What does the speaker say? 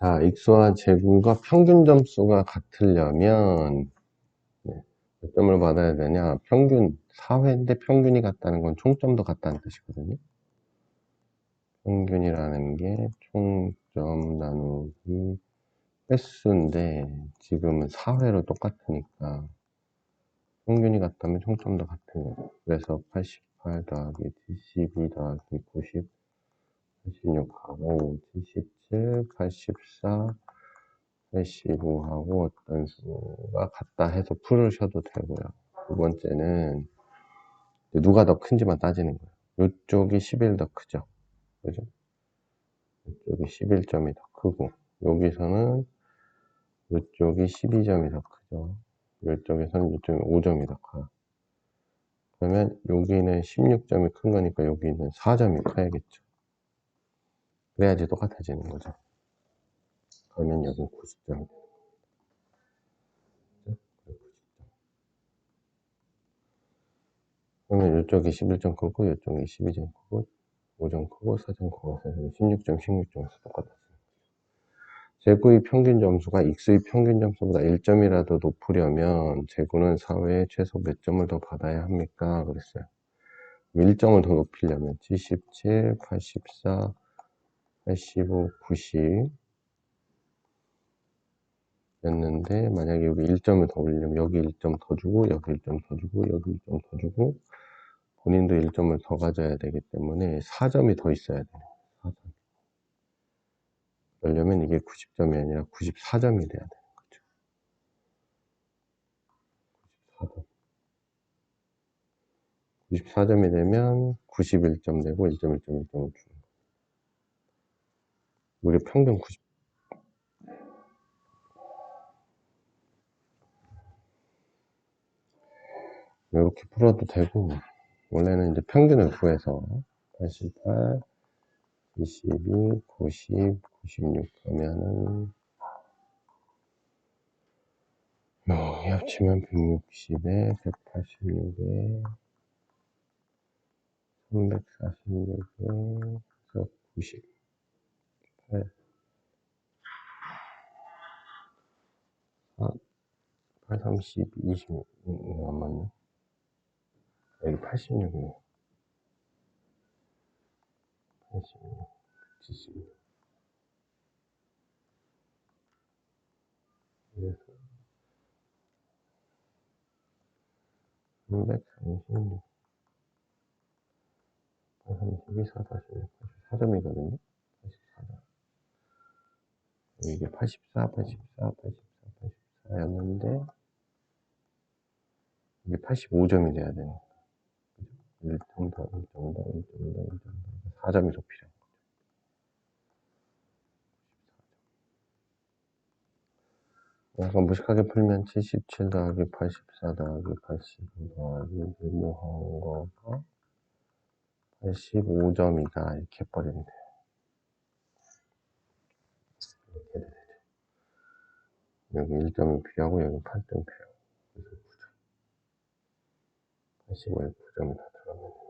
자, 익수와 제구가 평균 점수가 같으려면 네, 몇 점을 받아야 되냐? 평균 4회인데 평균이 같다는 건 총점도 같다는 뜻이거든요. 평균이라는 게 총점 나누기 횟수인데 지금은 4회로 똑같으니까 평균이 같다면 총점도 같은 거죠. 그래서 88 더하기 72 더하기 90 86하고 77, 84, 85하고 어떤 수가 같다 해서 풀으셔도 되고요. 두 번째는 누가 더 큰지만 따지는 거예요. 이쪽이 11 더 크죠. 그죠? 이쪽이 11점이 더 크고 여기서는 이쪽이 12점이 더 크죠. 이쪽에서는 이쪽이 5점이 더 커요. 그러면 여기는 16점이 큰 거니까 여기는 4점이 커야겠죠. 그래야지 똑같아지는 거죠. 그러면 여기 90점이 되는 거죠. 90점. 그러면 이쪽이 11점 크고 이쪽이 12점 크고 5점 크고 4점 크고 해서 16점, 16점에서 똑같았어요. 제구의 평균 점수가 익수의 평균 점수보다 1점이라도 높으려면 제구는 사회에 최소 몇 점을 더 받아야 합니까? 그랬어요. 1점을 더 높이려면 77, 84, 85, 90 였는데 만약에 여기 1점을 더 올리려면 여기 1점 더 주고 여기 1점 더 주고 여기 1점 더 주고 본인도 1점을 더 가져야 되기 때문에 4점이 더 있어야 돼요. 4점. 그러려면 이게 90점이 아니라 94점이 돼야 되는 거죠. 94점. 94점이 되면 91점 되고 1점, 1점, 1점을 주는 우리 평균 90. 이렇게 풀어도 되고 원래는 이제 평균을 구해서 88, 22, 90, 96 하면은 여기 합치면 160에 186에 346에 90 8 4 8 30 20 이거 안 맞네 여기 86이네. 86 70 그래서 336 32, 4, 46, 84점이거든요? 84점 이게 84, 84, 84, 84였는데 이게 85점이 돼야 되는 거예요 1점 더, 1점 더, 1점 더, 1점 더 4점이 더 필요한 거죠. 약간 무식하게 풀면 77 더하기 84 더하기 85 더하기 의무한 거가 85점이다. 이렇게 해버리면 돼요 이렇게 되죠 여기 1점이 필요하고 여기 8점 필요하고 그래서 9점 85에 9점이 다 돼요